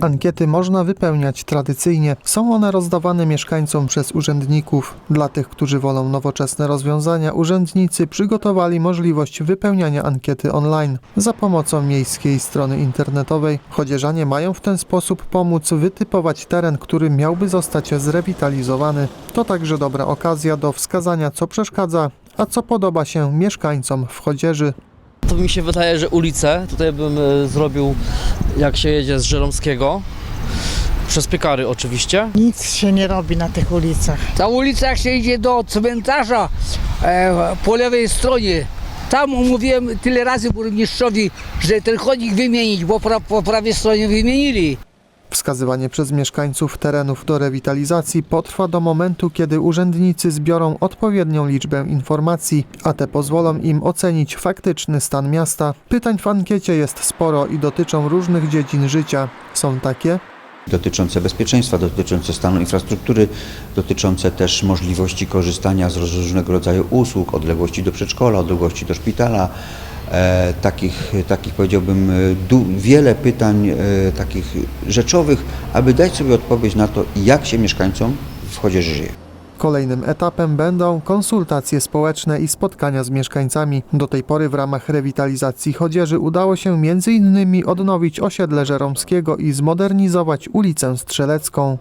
Ankiety można wypełniać tradycyjnie. Są one rozdawane mieszkańcom przez urzędników. Dla tych, którzy wolą nowoczesne rozwiązania, urzędnicy przygotowali możliwość wypełniania ankiety online za pomocą miejskiej strony internetowej. Chodzieżanie mają w ten sposób pomóc wytypować teren, który miałby zostać zrewitalizowany. To także dobra okazja do wskazania, co przeszkadza, a co podoba się mieszkańcom w Chodzieży. To mi się wydaje, że ulicę tutaj bym e, zrobił, jak się jedzie z Żeromskiego, przez piekary oczywiście. Nic się nie robi na tych ulicach. Ta ulica, jak się idzie do cmentarza e, po lewej stronie, tam mówiłem tyle razy burmistrzowi, że ten chodnik wymienić, bo pra, po prawej stronie wymienili. Wskazywanie przez mieszkańców terenów do rewitalizacji potrwa do momentu, kiedy urzędnicy zbiorą odpowiednią liczbę informacji, a te pozwolą im ocenić faktyczny stan miasta. Pytań w ankiecie jest sporo i dotyczą różnych dziedzin życia. Są takie, dotyczące bezpieczeństwa, dotyczące stanu infrastruktury, dotyczące też możliwości korzystania z różnego rodzaju usług, odległości do przedszkola, odległości do szpitala. E, takich, takich powiedziałbym, e, wiele pytań e, takich rzeczowych, aby dać sobie odpowiedź na to, jak się mieszkańcom w Chodzieży żyje. Kolejnym etapem będą konsultacje społeczne i spotkania z mieszkańcami. Do tej pory w ramach rewitalizacji Chodzieży udało się m.in. odnowić osiedle Żeromskiego i zmodernizować ulicę Strzelecką.